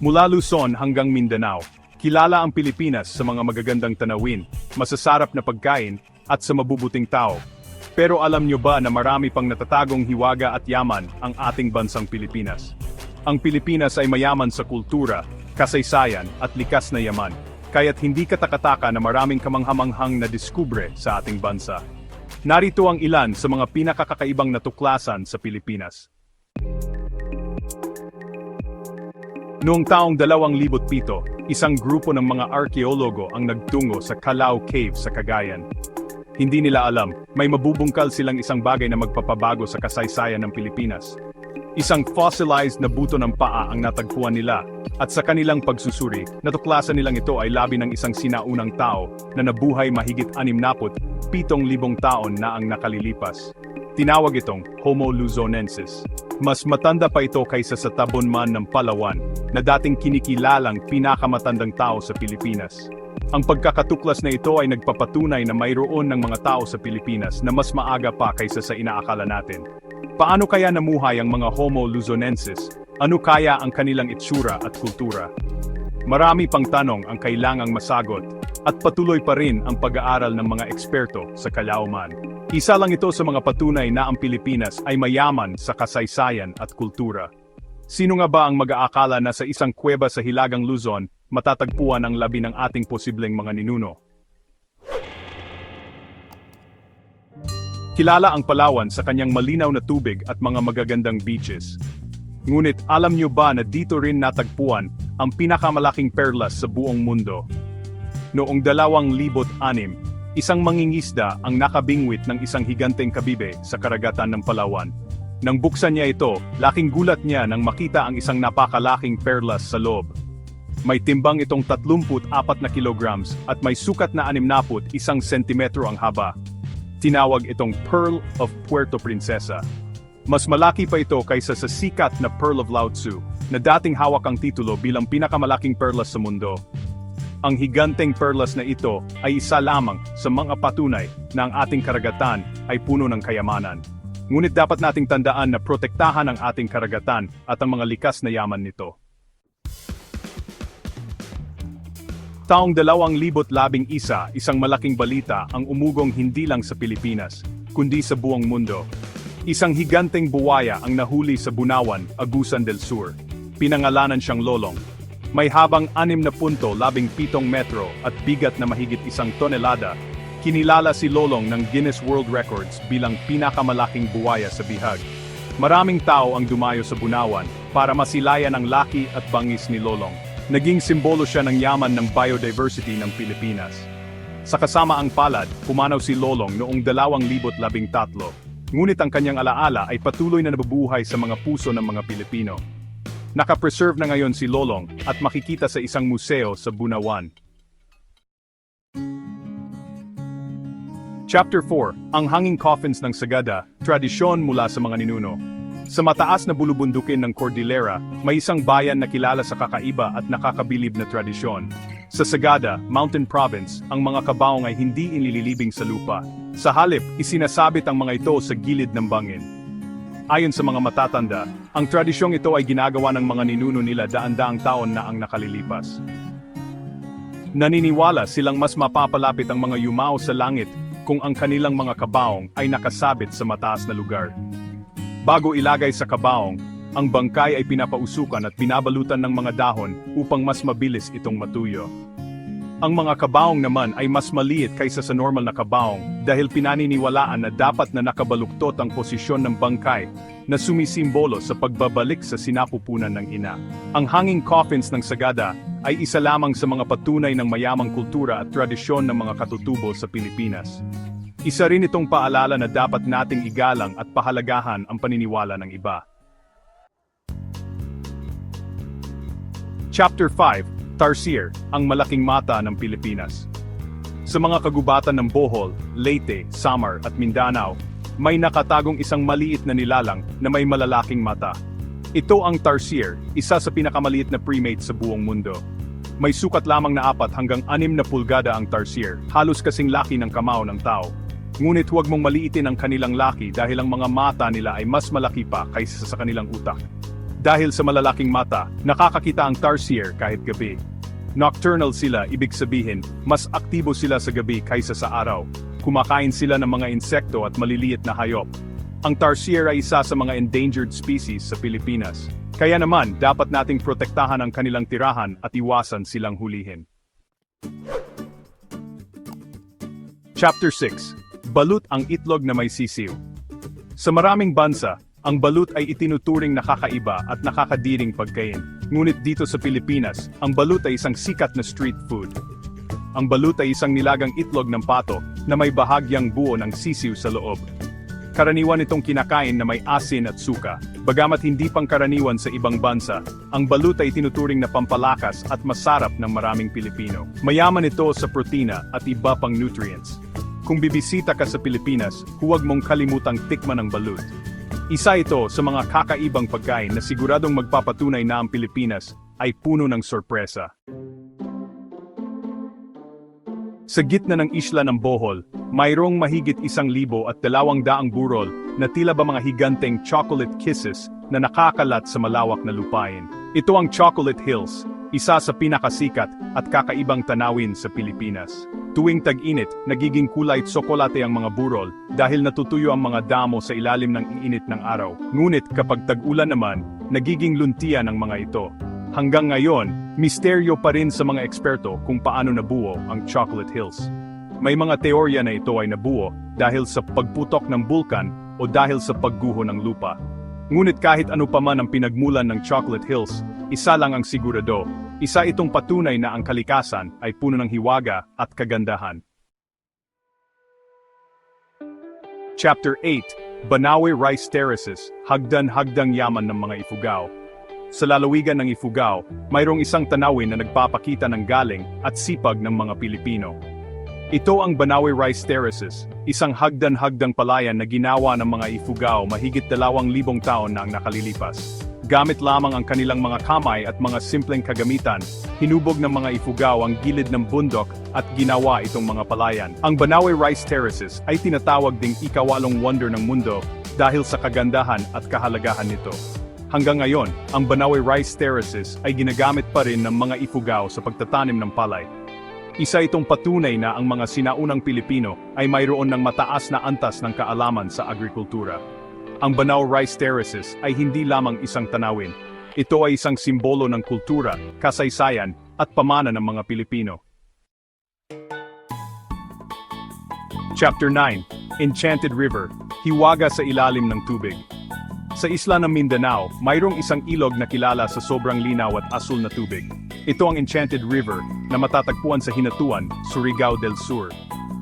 Mula Luzon hanggang Mindanao, kilala ang Pilipinas sa mga magagandang tanawin, masasarap na pagkain, at sa mabubuting tao. Pero alam nyo ba na marami pang natatagong hiwaga at yaman ang ating bansang Pilipinas? Ang Pilipinas ay mayaman sa kultura, kasaysayan, at likas na yaman, kaya't hindi katakataka na maraming kamanghamanghang na diskubre sa ating bansa. Narito ang ilan sa mga pinakakakaibang natuklasan sa Pilipinas. Noong taong 2007, isang grupo ng mga arkeologo ang nagtungo sa Calao Cave sa Cagayan. Hindi nila alam, may mabubungkal silang isang bagay na magpapabago sa kasaysayan ng Pilipinas. Isang fossilized na buto ng paa ang natagpuan nila, at sa kanilang pagsusuri, natuklasan nilang ito ay labi ng isang sinaunang tao na nabuhay mahigit 67,000 taon na ang nakalilipas. Tinawag itong Homo luzonensis. Mas matanda pa ito kaysa sa tabon man ng Palawan, na dating kinikilalang pinakamatandang tao sa Pilipinas. Ang pagkakatuklas na ito ay nagpapatunay na mayroon ng mga tao sa Pilipinas na mas maaga pa kaysa sa inaakala natin. Paano kaya namuhay ang mga Homo luzonensis? Ano kaya ang kanilang itsura at kultura? Marami pang tanong ang kailangang masagot, at patuloy pa rin ang pag-aaral ng mga eksperto sa Calauman. Isa lang ito sa mga patunay na ang Pilipinas ay mayaman sa kasaysayan at kultura. Sino nga ba ang mag-aakala na sa isang kuweba sa Hilagang Luzon, matatagpuan ang labi ng ating posibleng mga ninuno? Kilala ang Palawan sa kanyang malinaw na tubig at mga magagandang beaches. Ngunit alam niyo ba na dito rin natagpuan ang pinakamalaking perlas sa buong mundo? Noong 2006, isang mangingisda ang nakabingwit ng isang higanteng kabibe sa karagatan ng Palawan. Nang buksan niya ito, laking gulat niya nang makita ang isang napakalaking perlas sa loob. May timbang itong 34 na kilograms at may sukat na 61 isang sentimetro ang haba. Tinawag itong Pearl of Puerto Princesa. Mas malaki pa ito kaysa sa sikat na Pearl of Lao Tzu, na dating hawak ang titulo bilang pinakamalaking perlas sa mundo. Ang higanteng perlas na ito ay isa lamang sa mga patunay na ang ating karagatan ay puno ng kayamanan. Ngunit dapat nating tandaan na protektahan ang ating karagatan at ang mga likas na yaman nito. Taong 2011, isang malaking balita ang umugong hindi lang sa Pilipinas, kundi sa buong mundo. Isang higanteng buwaya ang nahuli sa Bunawan, Agusan del Sur. Pinangalanan siyang Lolong. May habang 6.17 metro at bigat na mahigit isang tonelada. Kinilala si Lolong ng Guinness World Records bilang pinakamalaking buwaya sa bihag. Maraming tao ang dumayo sa Bunawan para masilayan ang laki at bangis ni Lolong. Naging simbolo siya ng yaman ng biodiversity ng Pilipinas. Sa kasama ang palad, pumanaw si Lolong noong 2013. Ngunit ang kanyang alaala ay patuloy na nabubuhay sa mga puso ng mga Pilipino. Nakapreserve na ngayon si Lolong at makikita sa isang museo sa Bunawan. Chapter 4, Ang Hanging Coffins ng Sagada, Tradisyon mula sa mga ninuno. Sa mataas na bulubundukin ng Cordillera, may isang bayan na kilala sa kakaiba at nakakabilib na tradisyon. Sa Sagada, Mountain Province, ang mga kabaong ay hindi inililibing sa lupa. Sa halip, isinasabit ang mga ito sa gilid ng bangin. Ayon sa mga matatanda, ang tradisyong ito ay ginagawa ng mga ninuno nila daan-daang taon na ang nakalilipas. Naniniwala silang mas mapapalapit ang mga yumao sa langit kung ang kanilang mga kabaong ay nakasabit sa mataas na lugar. Bago ilagay sa kabaong, ang bangkay ay pinapausukan at binabalutan ng mga dahon upang mas mabilis itong matuyo. Ang mga kabaong naman ay mas maliit kaysa sa normal na kabaong dahil pinaniniwalaan na dapat na nakabaluktot ang posisyon ng bangkay na sumisimbolo sa pagbabalik sa sinapupunan ng ina. Ang hanging coffins ng Sagada ay isa lamang sa mga patunay ng mayamang kultura at tradisyon ng mga katutubo sa Pilipinas. Isa rin itong paalala na dapat nating igalang at pahalagahan ang paniniwala ng iba. Chapter 5, Tarsier, ang malaking mata ng Pilipinas. Sa mga kagubatan ng Bohol, Leyte, Samar at Mindanao, may nakatagong isang maliit na nilalang na may malalaking mata. Ito ang Tarsier, isa sa pinakamaliit na primate sa buong mundo. May sukat lamang na apat hanggang anim na pulgada ang Tarsier, halos kasing laki ng kamao ng tao. Ngunit huwag mong maliitin ang kanilang laki dahil ang mga mata nila ay mas malaki pa kaysa sa kanilang utak. Dahil sa malalaking mata, nakakakita ang tarsier kahit gabi. Nocturnal sila, ibig sabihin, mas aktibo sila sa gabi kaysa sa araw. Kumakain sila ng mga insekto at maliliit na hayop. Ang tarsier ay isa sa mga endangered species sa Pilipinas. Kaya naman, dapat nating protektahan ang kanilang tirahan at iwasan silang hulihin. Chapter 6 Balut ang itlog na may sisiw. Sa maraming bansa, ang balut ay itinuturing nakakaiba at nakakadiring pagkain. Ngunit dito sa Pilipinas, ang balut ay isang sikat na street food. Ang balut ay isang nilagang itlog ng pato na may bahagyang buo ng sisiw sa loob. Karaniwan itong kinakain na may asin at suka. Bagamat hindi pangkaraniwan sa ibang bansa, ang balut ay tinuturing na pampalakas at masarap ng maraming Pilipino. Mayaman ito sa protina at iba pang nutrients. Kung bibisita ka sa Pilipinas, huwag mong kalimutang tikman ang balut. Isa ito sa mga kakaibang pagkain na siguradong magpapatunay na ang Pilipinas ay puno ng sorpresa. Sa gitna ng isla ng Bohol, mayroong mahigit isang libo at dalawang daang burol na tila ba mga higanteng chocolate kisses na nakakalat sa malawak na lupain. Ito ang Chocolate Hills, isa sa pinakasikat at kakaibang tanawin sa Pilipinas. Tuwing tag-init, nagiging kulay tsokolate ang mga burol dahil natutuyo ang mga damo sa ilalim ng init ng araw. Ngunit kapag tag-ulan naman, nagiging luntian ang mga ito. Hanggang ngayon, misteryo pa rin sa mga eksperto kung paano nabuo ang Chocolate Hills. May mga teorya na ito ay nabuo dahil sa pagputok ng bulkan o dahil sa pagguho ng lupa. Ngunit kahit ano pa man ang pinagmulan ng Chocolate Hills, isa lang ang sigurado, isa itong patunay na ang kalikasan ay puno ng hiwaga at kagandahan. Chapter 8 Banawe Rice Terraces, hagdan-hagdang yaman ng mga Ifugao. Sa lalawigan ng Ifugao, mayroong isang tanawin na nagpapakita ng galing at sipag ng mga Pilipino. Ito ang Banawe Rice Terraces, isang hagdan-hagdang palayan na ginawa ng mga Ifugao mahigit dalawang libong taon na ang nakalilipas. Gamit lamang ang kanilang mga kamay at mga simpleng kagamitan, hinubog ng mga Ifugao ang gilid ng bundok at ginawa itong mga palayan. Ang Banawe Rice Terraces ay tinatawag ding ikawalong wonder ng mundo dahil sa kagandahan at kahalagahan nito. Hanggang ngayon, ang Banawe Rice Terraces ay ginagamit pa rin ng mga Ifugao sa pagtatanim ng palay. Isa itong patunay na ang mga sinaunang Pilipino ay mayroon ng mataas na antas ng kaalaman sa agrikultura. Ang Banao Rice Terraces ay hindi lamang isang tanawin. Ito ay isang simbolo ng kultura, kasaysayan, at pamana ng mga Pilipino. Chapter 9 Enchanted River, Hiwaga sa ilalim ng tubig. Sa isla ng Mindanao, mayroong isang ilog na kilala sa sobrang linaw at asul na tubig. Ito ang Enchanted River na matatagpuan sa Hinatuan, Surigao del Sur.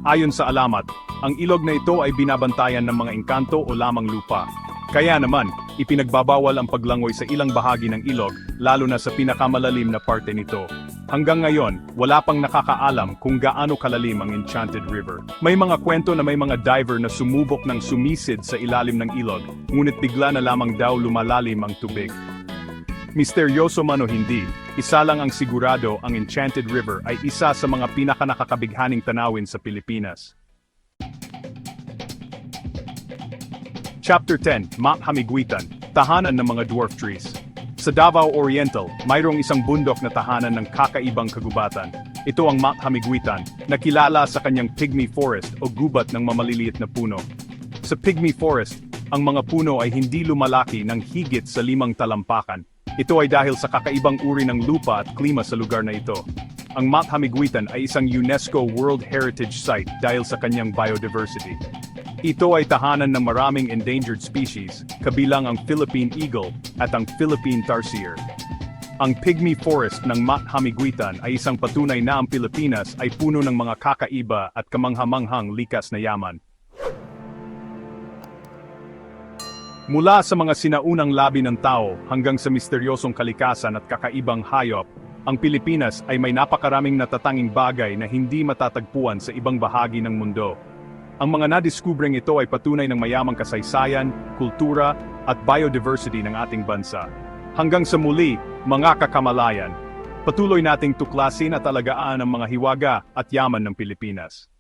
Ayon sa alamat, ang ilog na ito ay binabantayan ng mga engkanto o lamang lupa. Kaya naman, ipinagbabawal ang paglangoy sa ilang bahagi ng ilog, lalo na sa pinakamalalim na parte nito. Hanggang ngayon, wala pang nakakaalam kung gaano kalalim ang Enchanted River. May mga kwento na may mga diver na sumubok ng sumisid sa ilalim ng ilog, ngunit bigla na lamang daw lumalalim ang tubig. Misteryoso man o hindi, isa lang ang sigurado ang Enchanted River ay isa sa mga pinakanakakabighaning tanawin sa Pilipinas. Chapter 10, Mount Hamiguitan, Tahanan ng mga Dwarf Trees. Sa Davao Oriental, mayroong isang bundok na tahanan ng kakaibang kagubatan. Ito ang Mount Hamiguitan, na kilala sa kanyang pygmy forest o gubat ng mamaliliit na puno. Sa pygmy forest, ang mga puno ay hindi lumalaki ng higit sa limang talampakan. Ito ay dahil sa kakaibang uri ng lupa at klima sa lugar na ito. Ang Mount Hamiguitan ay isang UNESCO World Heritage Site dahil sa kanyang biodiversity. Ito ay tahanan ng maraming endangered species, kabilang ang Philippine eagle at ang Philippine tarsier. Ang pygmy forest ng Mount Hamiguitan ay isang patunay na ang Pilipinas ay puno ng mga kakaiba at kamanghamanghang likas na yaman. Mula sa mga sinaunang labi ng tao hanggang sa misteryosong kalikasan at kakaibang hayop, ang Pilipinas ay may napakaraming natatanging bagay na hindi matatagpuan sa ibang bahagi ng mundo. Ang mga nadiskubreng ito ay patunay ng mayamang kasaysayan, kultura, at biodiversity ng ating bansa. Hanggang sa muli, mga kakamalayan, patuloy nating tuklasin at alagaan ang mga hiwaga at yaman ng Pilipinas.